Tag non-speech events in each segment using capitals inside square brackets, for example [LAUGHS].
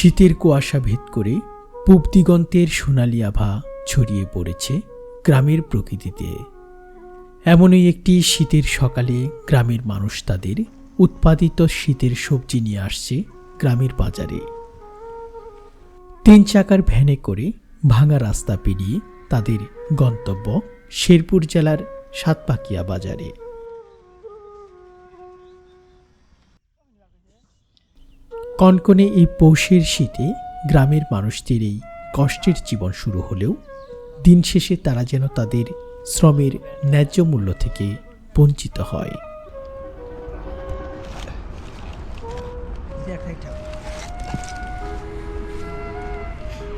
শীতের কুয়াশা ভেদ করে পূব সোনালি আভা ছড়িয়ে পড়েছে গ্রামের প্রকৃতিতে। এমনই একটি শীতের সকালে গ্রামের মানুষ তাদের উৎপাদিত শীতের সবজি নিয়ে আসছে গ্রামের বাজারে। তিন চাকার ভ্যানে করে ভাঙা রাস্তা পেরিয়ে তাদের গন্তব্য শেরপুর জেলার সাতপাকিয়া বাজারে। কনকনে এই পৌষের শীতে গ্রামের মানুষদের এই কষ্টের জীবন শুরু হলেও দিন শেষে তারা যেন তাদের শ্রমের ন্যায্য মূল্য থেকে বঞ্চিত হয়।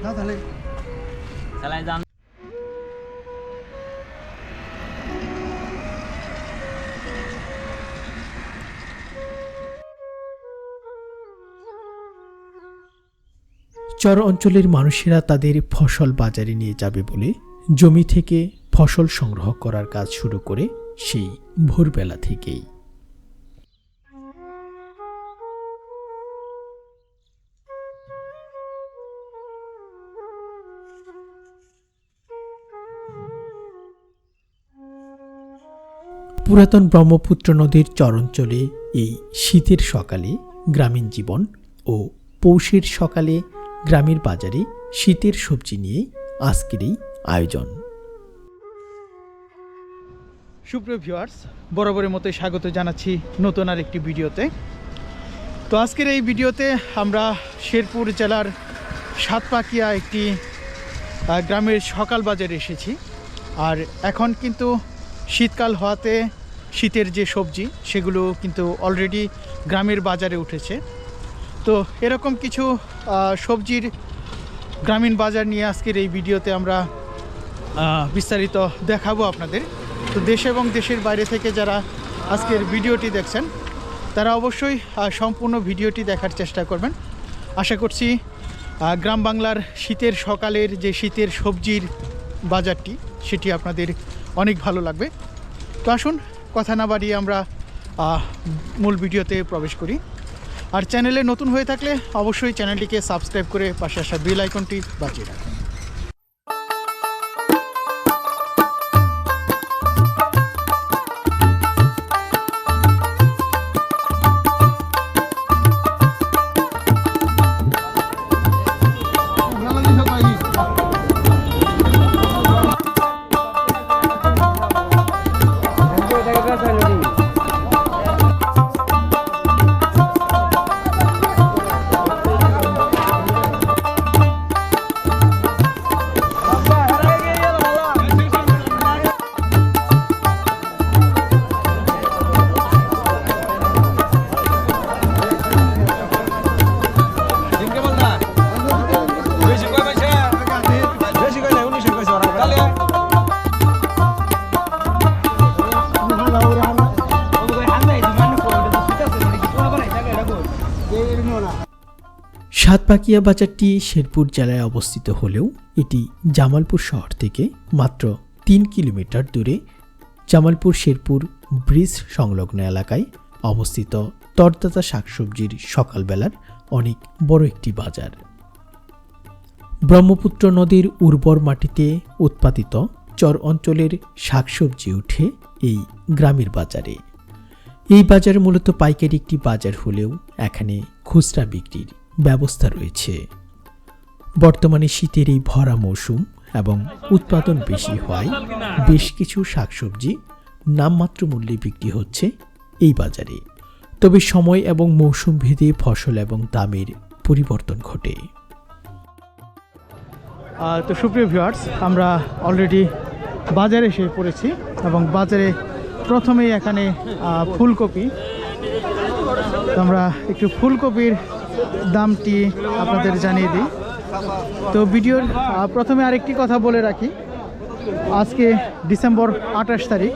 না তাহলে। চর অঞ্চলের মানুষেরা তাদের ফসল বাজারে নিয়ে যাবে বলে জমি থেকে ফসল সংগ্রহ করার কাজ শুরু করে সেই ভোরবেলা থেকেই। পুরাতন ব্রহ্মপুত্র নদীর চরাঞ্চলে এই শীতের সকালে গ্রামীণ জীবন ও পৌষের সকালে গ্রামের বাজারে শীতের সবজি নিয়ে আজকের এই আয়োজন। সুপ্রিয় ভিউয়ার্স, বরাবরের মতো স্বাগত জানাচ্ছি নতুন আর একটি ভিডিওতে। তো আজকের এই ভিডিওতে আমরা শেরপুর জেলার সাতপাকিয়া একটি গ্রামের সকাল বাজারে এসেছি। আর এখন কিন্তু শীতকাল হওয়াতে শীতের যে সবজি, সেগুলো কিন্তু অলরেডি গ্রামের বাজারে উঠেছে। তো এরকম কিছু সবজির গ্রামীণ বাজার নিয়ে আজকের এই ভিডিওতে আমরা বিস্তারিত দেখাবো আপনাদের। তো দেশ এবং দেশের বাইরে থেকে যারা আজকের ভিডিওটি দেখছেন, তারা অবশ্যই সম্পূর্ণ ভিডিওটি দেখার চেষ্টা করবেন। আশা করছি গ্রাম বাংলার শীতের সকালের যে শীতের সবজির বাজারটি, সেটি আপনাদের অনেক ভালো লাগবে। তো আসুন, কথা না বাড়িয়ে আমরা মূল ভিডিওতে প্রবেশ করি। আর চ্যানেলে নতুন হয়ে থাকলে অবশ্যই চ্যানেলটিকে সাবস্ক্রাইব করে পাশে আসা বেল আইকনটি বাজিয়ে রাখুন। সাতপাকিয়া বাজারটি শেরপুর জেলায় অবস্থিত হলেও এটি জামালপুর শহর থেকে মাত্র তিন কিলোমিটার দূরে জামালপুর শেরপুর ব্রিজ সংলগ্ন এলাকায় অবস্থিত তরতাজা শাকসবজির সকালবেলার অনেক বড় একটি বাজার। ব্রহ্মপুত্র নদীর উর্বর মাটিতে উৎপাদিত চর অঞ্চলের শাকসবজি উঠে এই গ্রামের বাজারে। এই বাজার মূলত পাইকারি একটি বাজার হলেও এখানে খুচরা বিক্রির ব্যবস্থা রয়েছে। বর্তমানে শীতের এই ভরা মৌসুম এবং উৎপাদন বেশি হওয়ায় বেশ কিছু শাকসবজি নামমাত্র মূল্যে বিক্রি হচ্ছে এই বাজারে। তবে সময় এবং মৌসুম ভেদে ফসল এবং দামের পরিবর্তন ঘটে। তো সুপ্রিয় ভিউয়ার্স আমরা অলরেডি বাজারে এসে পড়েছি এবং বাজারে প্রথমেই এখানে ফুলকপি। আমরা একটু ফুলকপির দামটি আপনাদের জানিয়ে দিই। তো ভিডিওর প্রথমে আরেকটি কথা বলে রাখি। আজকে ডিসেম্বর আঠাশ তারিখ।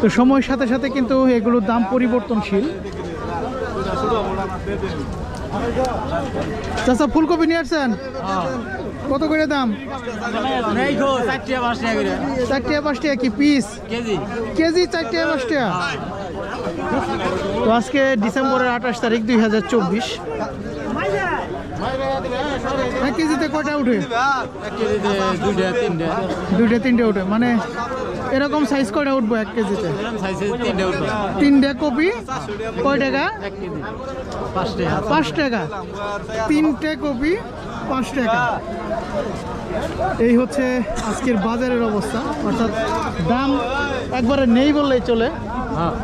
তো সময়ের সাথে সাথে কিন্তু এগুলোর দাম পরিবর্তনশীল। চাচা ফুলকপি নিয়ে আসছেন? কত করে দাম? চার টাকা পাঁচ টাকা কি পিস কেজি। চার টাকা পাঁচ টাকা তো আজকে ডিসেম্বরের আঠাশ তারিখ, দুই হাজার চব্বিশ। এক কেজিতে কয়টা উঠে? দুইটা, তিনটে উঠে। মানে এরকম সাইজ কয়টা উঠবো এক কেজিতে? তিনটা কপি, কয় টাকা? পাঁচ টাকা। তিনটে কপি, পাঁচ টাকা। এই হচ্ছে আজকের বাজারের অবস্থা। অর্থাৎ দাম একবারে নেই বললেই চলে। হ্যাঁ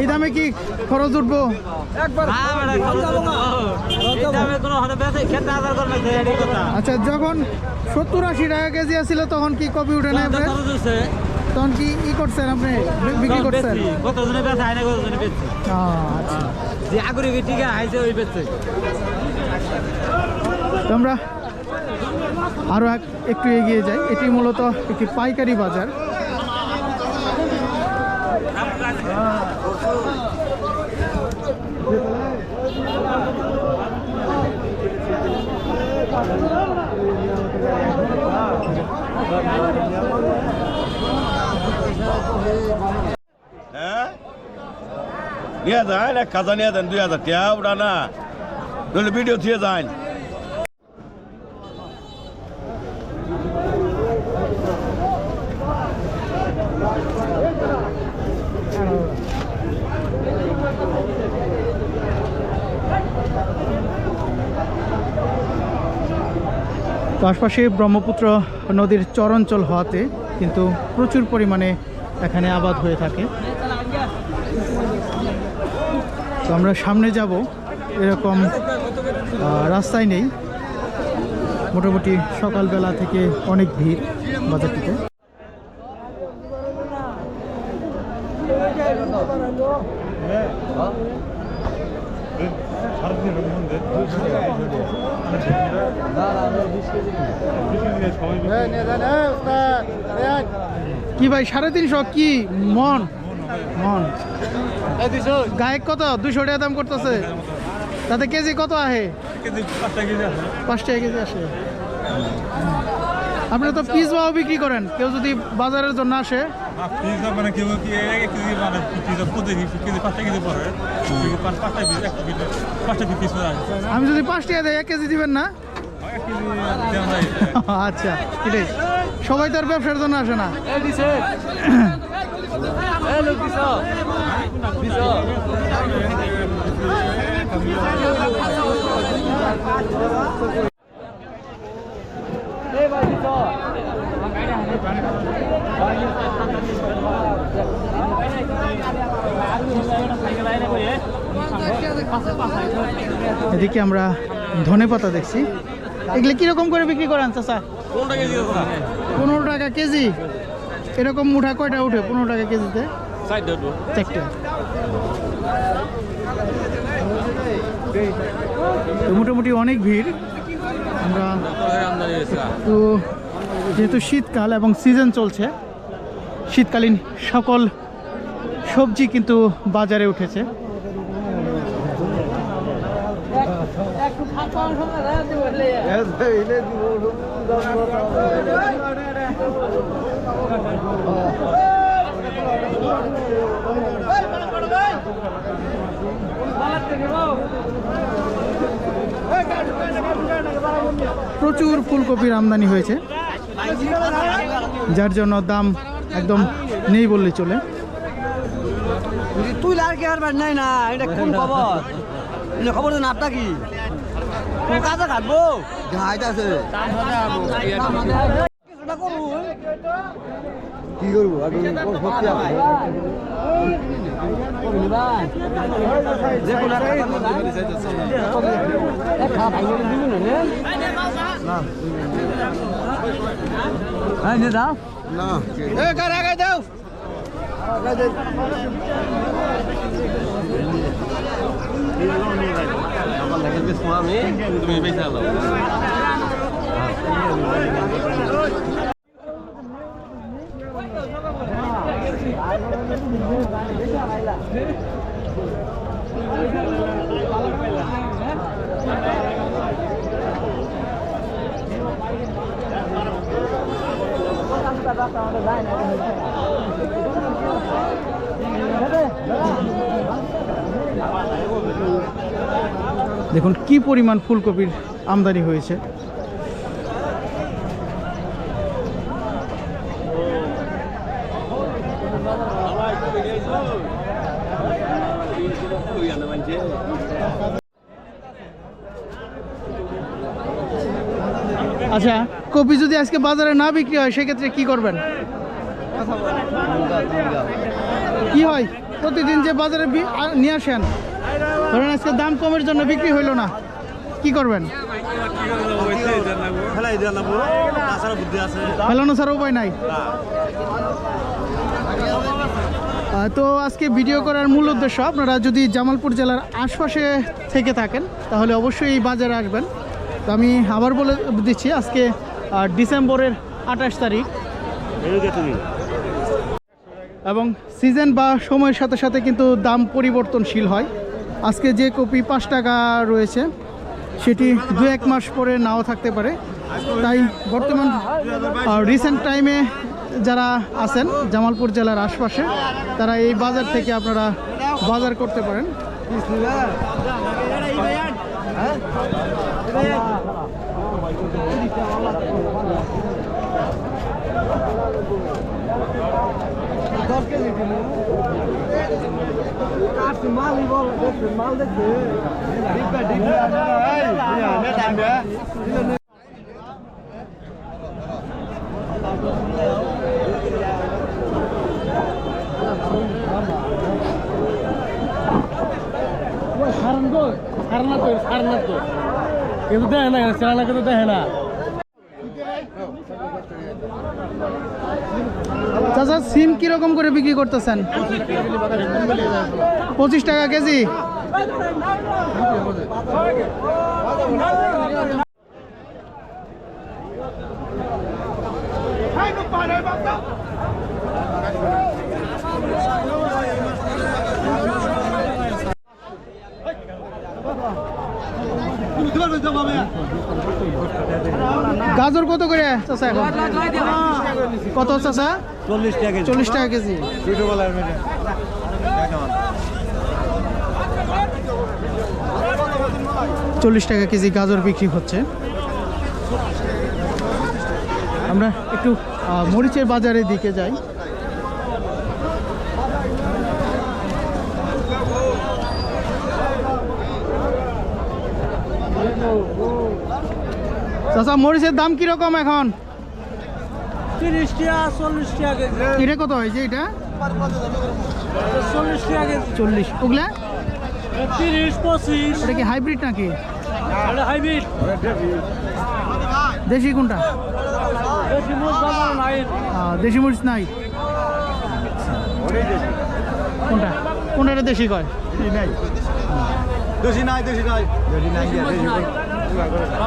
এই দামে কি খরচ উঠবো? আচ্ছা যখন সত্তর আশি টাকা কেজি আসছিল তখন কি কপি উঠে না? তখন কি ই করছেন আপনি? বিক্রি করছেন? কতজনে বেচা হয় না কতজনে বেচছে? আচ্ছা। যে আগুরি ওই বেচছে। আরও এক একটু এগিয়ে যাই। এটি মূলত একটি পাইকারি বাজার হ্যাঁ নিয়ে যান, এক খাজা নিয়ে দেন দুই হাজার। টাকা ওটা না। নইলে ভিডিও দিয়ে যান। আশপাশে ব্রহ্মপুত্র নদীর চরাঞ্চল হওয়াতে কিন্তু প্রচুর পরিমাণে এখানে আবাদ হয়ে থাকে। তো আমরা সামনে যাব, এরকম রাস্তায় নেই। মোটামুটি সকালবেলা থেকে অনেক ভিড় বাজারটিতে। কি ভাই সাড়ে তিনশো কি? মন। মন। গায়ক কত? দুশো টাকা দাম করতেছে। তাতে কেজি কত আহে? পাঁচ টাকা কেজি আসে। আপনি তো পিস বাও বিক্রি করেন। কেউ যদি বাজারের জন্য আসে পিজা মানে কেউ কি এক কেজি মানে পিজা কেজি পাঁচটা কেজি পড়ে কেউ পাঁচটা পিস একটা পিস পাঁচটা পিস আমি যদি পাঁচ টাকা দেয় এক কেজি দিবেন না? এক কেজি [LAUGHS] আচ্ছা এটাই। সবাই তো আর ব্যবসার জন্য আসে না। এদিকে আমরা ধনে পাতা দেখছি। এগুলো কীরকম করে বিক্রি করেন চাচা পনেরো টাকা কেজি। এরকম মুঠা কয়টা উঠে পনেরো টাকা কেজিতে? মোটামুটি অনেক ভিড়। আমরা তো যেহেতু শীতকাল এবং সিজন চলছে, শীতকালীন সকল সবজি কিন্তু বাজারে উঠেছে। প্রচুর ফুলকপির আমদানি হয়েছে। যার জন্য দাম একদম নেই বললে চলে তুই আর কি আর নাই না এটা কোন খবর এটা খবর না আপনার কি কাজে কাটবো ঘাইতে আছে কি করব যে কোনো একটা হ্যাঁ নিয়ে দাও না এ কার আগে দাও আগে তুমি বেঁচে দেখুন কি পরিমাণ ফুলকপির আমদানি হয়েছে। কপি যদি আজকে বাজারে না বিক্রি হয়, সেক্ষেত্রে কি করবেন? কি হয়? প্রতিদিন যে বাজারে নিয়ে আসেন, ধরেন আজকে দাম কমের জন্য বিক্রি হইল না, কি করবেন? ফেলানো ছাড়া উপায় নাই। তো আজকে ভিডিও করার মূল উদ্দেশ্য, আপনারা যদি জামালপুর জেলার আশপাশে থেকে থাকেন, তাহলে অবশ্যই এই বাজারে আসবেন। তো আমি আবার বলে দিচ্ছি, আজকে ডিসেম্বরের আঠাশ তারিখ। এবং সিজন বা সময়ের সাথে সাথে কিন্তু দাম পরিবর্তনশীল হয়। আজকে যে কপি পাঁচ টাকা রয়েছে, সেটি দু এক মাস পরে নাও থাকতে পারে। তাই বর্তমান রিসেন্ট টাইমে যারা আছেন, জামালপুর জেলার আশপাশে, তারা এই বাজার থেকে আপনারা বাজার করতে পারেন। মালই বল মাল দেখছে ডিব্বা ডিব্বা চাচা সিম কীরকম করে বিক্রি করতেছেন? পঁচিশ টাকা কেজি গাজর কত করে চাচা এখন? কত চাচা চল্লিশ টাকা চল্লিশ টাকা কেজি। চল্লিশ টাকা কেজি গাজর বিক্রি হচ্ছে। আমরা একটু আহ, মরিচের বাজারের দিকে যাই। চাচা মরিচের দাম কীরকম এখন? তিরিশ টাকা চল্লিশ টাকা কেজি। এটা কত হয়েছে এটা? চল্লিশ টাকা কেজি। চল্লিশ। ওগুলা? তিরিশ পঁচিশ। এটা কি হাইব্রিড নাকি? হাইব্রিড। দেশি কোনটা? নাই। দেশি মরিচ নাই? কোনটা? কোনটা দেশি কয়? দেশি নাই দেশি নাই। দেশি নাই।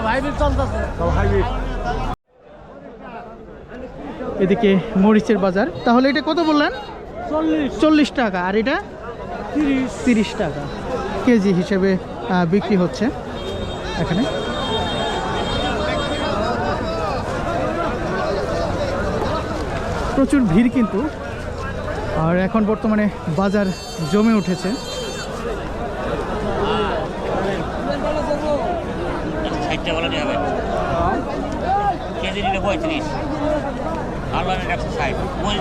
হাইব্রিড চলতেছে। সব হাইব্রিড। এদিকে মরিচের বাজার। তাহলে এটা কত বললেন? চল্লিশ। টাকা। আর এটা? তিরিশ। টাকা। কেজি হিসেবে বিক্রি হচ্ছে এখানে। প্রচুর ভিড় কিন্তু। আর এখন বর্তমানে বাজার জমে উঠেছে। কেজি নিলে পঁয়ত্রিশ। আল্লাহ একশো ষাট।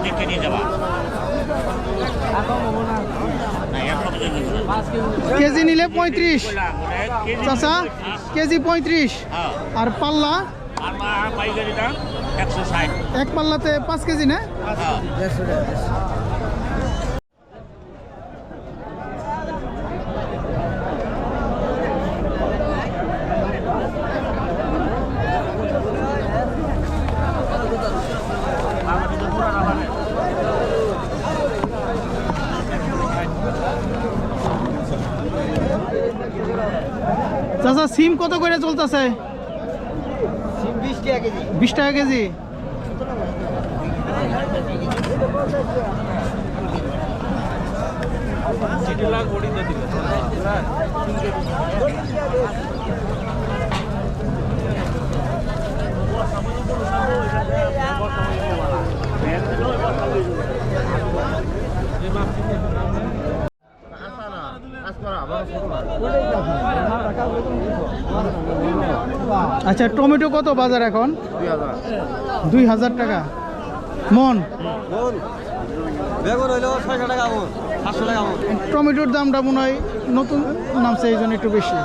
দিনকে নিয়ে যাবা। কেজি নিলে পঁয়ত্রিশ। চাষা কেজি পঁয়ত্রিশ। হ্যাঁ। আর পাল্লা? এক পাল্লাতে পাঁচ কেজি না? সিম কত করে চলতেছে? বিশ টাকা কেজি? আচ্ছা টমেটো কত বাজার এখন? দুই হাজার টাকা। মন? টমেটোর দামটা মনে হয় নতুন নামছে, এই জন্য একটু বেশি।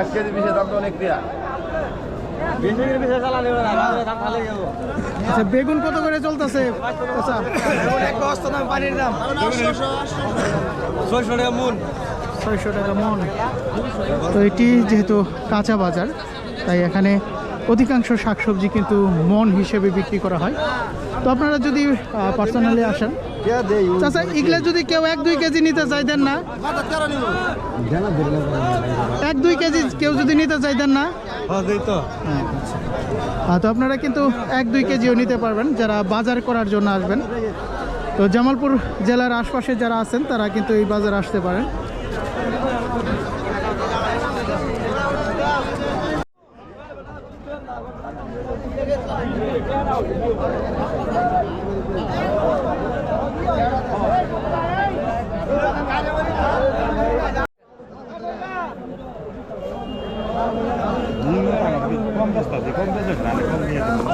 এক কেজি বিষের দাম তো অনেক দেয়া। বিশ কেজি বিষের চালালে দাম ভালো গেল আচ্ছা বেগুন কত করে চলতেছে? আচ্ছা এক বস্তা দাম পানির দাম। ছয়শো টাকা মন। ছয়শো টাকা মন। তো এটি যেহেতু কাঁচা বাজার তাই এখানে অধিকাংশ শাকসবজি কিন্তু মন হিসেবে বিক্রি করা হয়। তো আপনারা যদি পার্সোনালি আসেন চাচা এগুলা যদি কেউ এক দুই কেজি নিতে চাইতেন না। এক দুই কেজি কেউ যদি নিতে চাইতেন না। তো আপনারা কিন্তু এক, দুই কেজিও নিতে পারবেন যারা বাজার করার জন্য আসবেন। তো জামালপুর জেলার আশপাশে যারা আছেন, তারা কিন্তু এই বাজার আসতে পারেন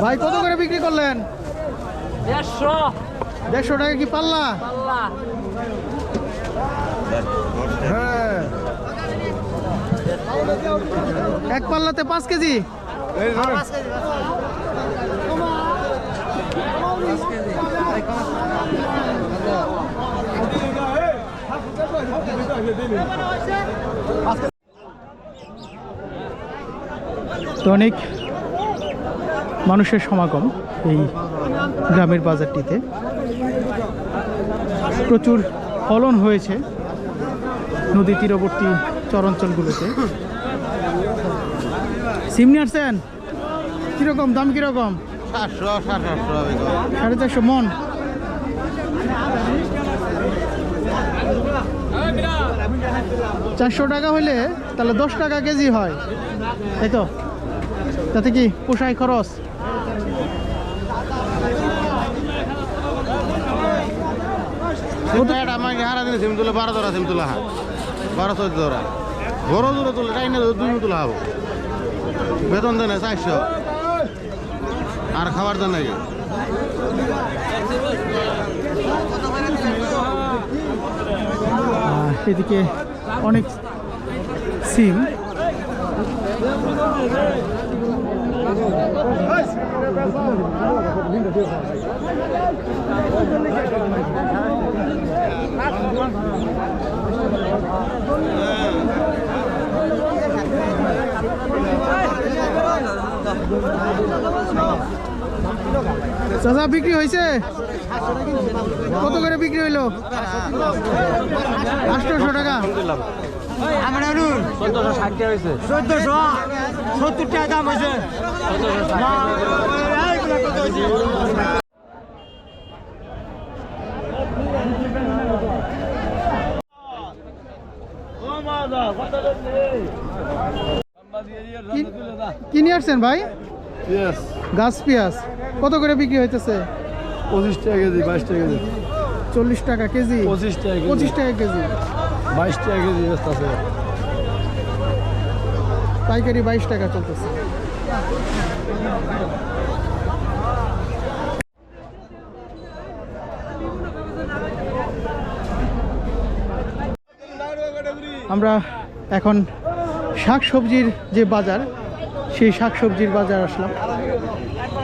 ভাই কত করে বিক্রি দেড়শো। দেড়শো টাকা কি পাল্লা? হ্যাঁ। এক পাল্লাতে পাঁচ কেজি? তো অনেক মানুষের সমাগম। এই গ্রামের বাজারটিতে। প্রচুর ফলন হয়েছে নদী তীরবর্তী চরাঞ্চলগুলোতে। সিম নিয়ে আসছেন কীরকম দাম কীরকম? সাড়ে সাড়ে চারশো মন। চারশো টাকা হলে তাহলে দশ টাকা কেজি হয়। তাই তো? তাতে কি পোষায় খরচ? আমাকে হারা দিনে সিম তুলে বারো ধরা সিম তোলা হা বারো চোদ্দ ধরা বড় দূরে তুলে টাইম দুই তোলা হব। বেতন দেয় না চারশো। আর খাবার নাকি আহ, এদিকে অনেক সিম। চাচা বিক্রি হয়েছে কত করে বিক্রি হইল? আটশোশো টাকা। চোদ্দশো ষাট টাকা হয়েছে। চোদ্দশো সত্তর টাকা দাম হয়েছে? কি- নিয়ে আসছেন ভাই? গাছ পেঁয়াজ। কত করে বিক্রি হইতেছে? পঁচিশ টাকা কেজি বাইশ টাকা কেজি। চল্লিশ টাকা কেজি। পঁচিশ টাকা কেজি। পঁচিশ টাকা কেজি। বাইশ টাকা কেজি আছে। পাইকারি বাইশ টাকা চলতেছে। আমরা এখন শাক সবজির যে বাজার, সেই শাক সবজির বাজার আসলাম।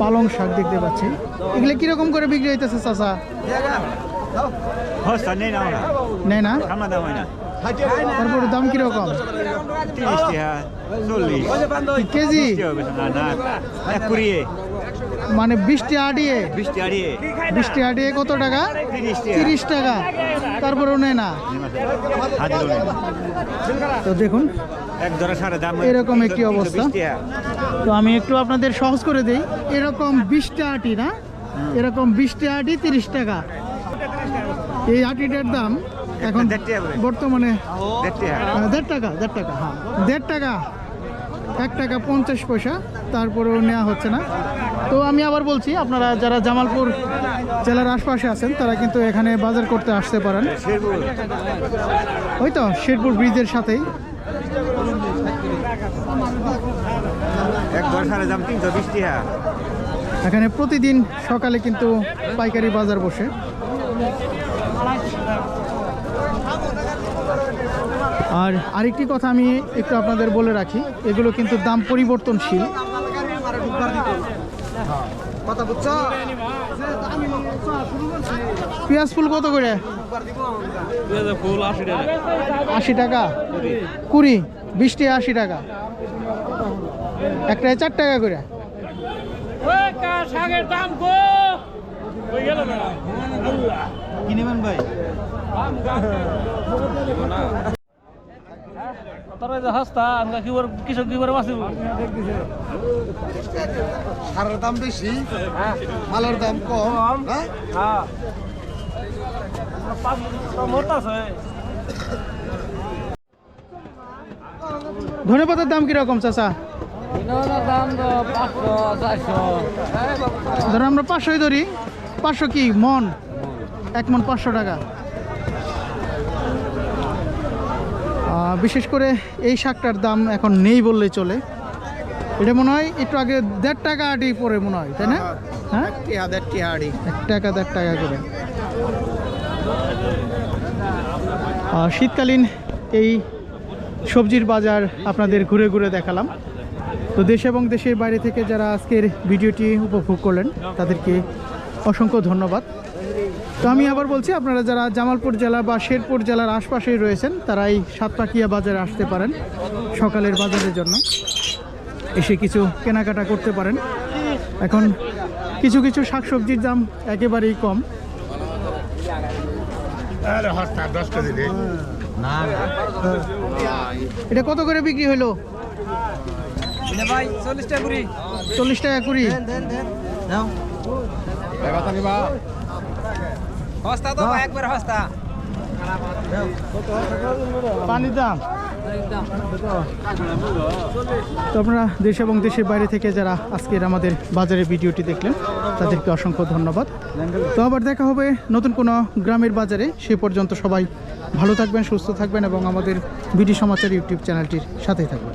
পালং শাক দেখতে পাচ্ছি। এগুলো কীরকম করে বিক্রি হইতেছে চাচা? নেই না আমরা। নেয় না? তারপরে দাম কীরকম? কেজি? মানে বৃষ্টি আড়িয়ে বৃষ্টি আডিয়ে কত টাকা? তিরিশ টাকা। তারপরেও নেয় না? তো দেখুন এরকম একটি অবস্থা। তো আমি একটু আপনাদের সহজ করে দেই। এরকম বিশটা আটি না? এরকম বিশটা আটি তিরিশ টাকা। এই আটিটার দাম এখন। বর্তমানে দেড় টাকা দেড় টাকা হ্যাঁ। দেড় টাকা এক টাকা পঞ্চাশ পয়সা তারপরেও নেওয়া হচ্ছে না। তো আমি আবার বলছি আপনারা যারা জামালপুর জেলার আশপাশে আছেন তারা কিন্তু এখানে বাজার করতে আসতে পারেন। ওই তো শেরপুর ব্রিজের সাথেই। এখানে প্রতিদিন সকালে কিন্তু পাইকারি বাজার বসে। আর আরেকটি কথা আমি একটু আপনাদের বলে রাখি এগুলো কিন্তু দাম পরিবর্তনশীল। কথা পেঁয়াজ ফুল কত করে? আশি টাকা। কুড়ি বিশটি আশি টাকা। একটায় চার টাকা করে। শাকের দাম কো হয়ে গেল কি নেবেন ভাই তারা যে হাসতা আমরা কি করে কৃষক কি করে বাঁচিব? সারের দাম বেশি মালের দাম কম হ্যাঁ? হ্যাঁ। ধনে পাতার দাম কীরকম চাচা? চারশো। ধরো আমরা পাঁচশোই ধরি। পাঁচশো কি? মন? এক মন পাঁচশো টাকা আহ, বিশেষ করে এই শাকটার দাম এখন নেই বললেই চলে। এটা মনে হয় একটু আগে দেড় টাকা আটি পরে মনে হয় তাই না? হ্যাঁ আড়ি এক টাকা দেড় টাকা করে। শীতকালীন এই সবজির বাজার আপনাদের ঘুরে ঘুরে দেখালাম। তো দেশ এবং দেশের বাইরে থেকে যারা আজকের ভিডিওটি উপভোগ করলেন তাদেরকে অসংখ্য ধন্যবাদ। তো আমি আবার বলছি আপনারা যারা জামালপুর জেলা বা শেরপুর জেলার আশপাশেই রয়েছেন তারা এই সাতপাকিয়া বাজারে আসতে পারেন সকালের বাজারের জন্য। এসে কিছু কেনাকাটা করতে পারেন। এখন কিছু কিছু শাকসবজির দাম একেবারেই কম। এটা কত করে বিক্রি হলো? চল্লিশ টাকা কুড়ি। চল্লিশ টাকা কুড়ি? হস্তা তো একবার হস্তা। পানির দাম। তো আপনারা দেশ এবং দেশের বাইরে থেকে যারা আজকের আমাদের বাজারের ভিডিওটি দেখলেন তাদেরকে অসংখ্য ধন্যবাদ। তো আবার দেখা হবে নতুন কোনো গ্রামের বাজারে। সে পর্যন্ত সবাই ভালো থাকবেন সুস্থ থাকবেন এবং আমাদের বিডি সমাচার ইউটিউব চ্যানেলটির সাথেই থাকবেন।